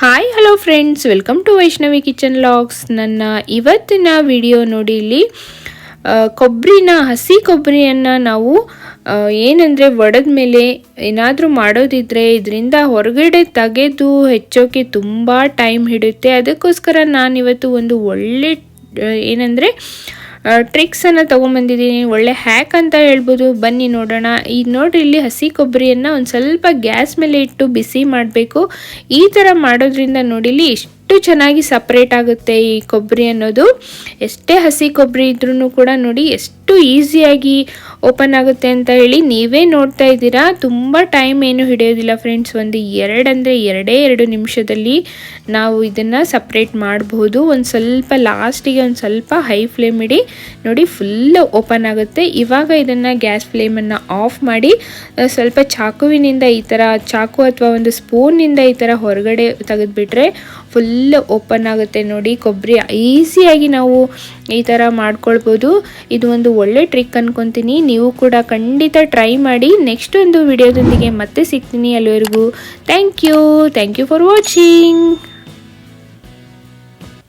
Hi hello friends welcome to Vaishnavi kitchen logs ನನ್ನ ಇವತ್ತಿನ video ನೋಡಿ ಇಲ್ಲಿ ಕೊಬ್ಬರಿನ ಹಸಿ ಕೊಬ್ಬರಿಯನ್ನು ನಾವು ಏನಂದರೆ ಒಡೆದ ಮೇಲೆ ಏನಾದರೂ ಮಾಡೋದಿದ್ರೆ ಇದರಿಂದ ಹೊರಗಡೆ ತೆಗೆದು ಹೆಚ್ಚೋಕ್ಕೆ ತುಂಬ ಟೈಮ್ ಹಿಡಿಯುತ್ತೆ ಅದಕ್ಕೋಸ್ಕರ ನಾನಿವತ್ತು ಒಂದು ಒಳ್ಳೆ ಏನಂದರೆ ಟ್ರಿಕ್ಸನ್ನು ತೊಗೊಂಬಂದಿದ್ದೀನಿ. ಒಳ್ಳೆ ಹ್ಯಾಕ್ ಅಂತ ಹೇಳ್ಬೋದು. ಬನ್ನಿ ನೋಡೋಣ. ಈಗ ನೋಡ್ರಿ, ಇಲ್ಲಿ ಹಸಿ ಕೊಬ್ಬರಿಯನ್ನು ಒಂದು ಸ್ವಲ್ಪ ಗ್ಯಾಸ್ ಮೇಲೆ ಇಟ್ಟು ಬಿಸಿ ಮಾಡಬೇಕು. ಈ ಥರ ಮಾಡೋದ್ರಿಂದ ನೋಡಿಲಿ ಇಲ್ಲಿ ಎಷ್ಟು ಚೆನ್ನಾಗಿ ಸಪ್ರೇಟ್ ಆಗುತ್ತೆ ಈ ಕೊಬ್ಬರಿ ಅನ್ನೋದು. ಎಷ್ಟೇ ಹಸಿ ಕೊಬ್ಬರಿ ಇದ್ರೂ ಕೂಡ ನೋಡಿ ಎಷ್ಟು ಈಸಿಯಾಗಿ ಓಪನ್ ಆಗುತ್ತೆ ಅಂತ ಹೇಳಿ ನೀವೇ ನೋಡ್ತಾ ಇದ್ದೀರಾ. ತುಂಬ ಟೈಮ್ ಏನು ಹಿಡಿಯೋದಿಲ್ಲ ಫ್ರೆಂಡ್ಸ್ ಒಂದು ಎರಡಂದರೆ ಎರಡೇ ಎರಡು ನಿಮಿಷದಲ್ಲಿ ನಾವು ಇದನ್ನು ಸಪ್ರೇಟ್ ಮಾಡಬಹುದು ಒಂದು ಸ್ವಲ್ಪ ಲಾಸ್ಟಿಗೆ ಒಂದು ಸ್ವಲ್ಪ ಹೈ ಫ್ಲೇಮ್ ಇಡಿ. ನೋಡಿ ಫುಲ್ ಓಪನ್ ಆಗುತ್ತೆ. ಇವಾಗ ಇದನ್ನು ಗ್ಯಾಸ್ ಫ್ಲೇಮನ್ನು ಆಫ್ ಮಾಡಿ ಸ್ವಲ್ಪ ಚಾಕುವಿನಿಂದ ಈ ಥರ ಚಾಕು ಅಥವಾ ಒಂದು ಸ್ಪೂನಿಂದ ಈ ಥರ ಹೊರಗಡೆ ತೆಗೆದುಬಿಟ್ರೆ ಫುಲ್ ಓಪನ್ ಆಗುತ್ತೆ ನೋಡಿ. ಕೊಬ್ಬರಿ ಈಸಿಯಾಗಿ ನಾವು ಈ ಥರ ಮಾಡ್ಕೊಳ್ಬೋದು. ಇದು ಒಂದು ಒಳ್ಳೆ ಟ್ರಿಕ್ ಅನ್ಕೊತೀನಿ. ನೀವು ಕೂಡ ಖಂಡಿತ ಟ್ರೈ ಮಾಡಿ. ನೆಕ್ಸ್ಟ್ ಒಂದು ವಿಡಿಯೋದೊಂದಿಗೆ ಮತ್ತೆ ಸಿಗ್ತೀನಿ ಅಲ್ಲಿವರೆಗೂ. Thank you. Thank you for watching.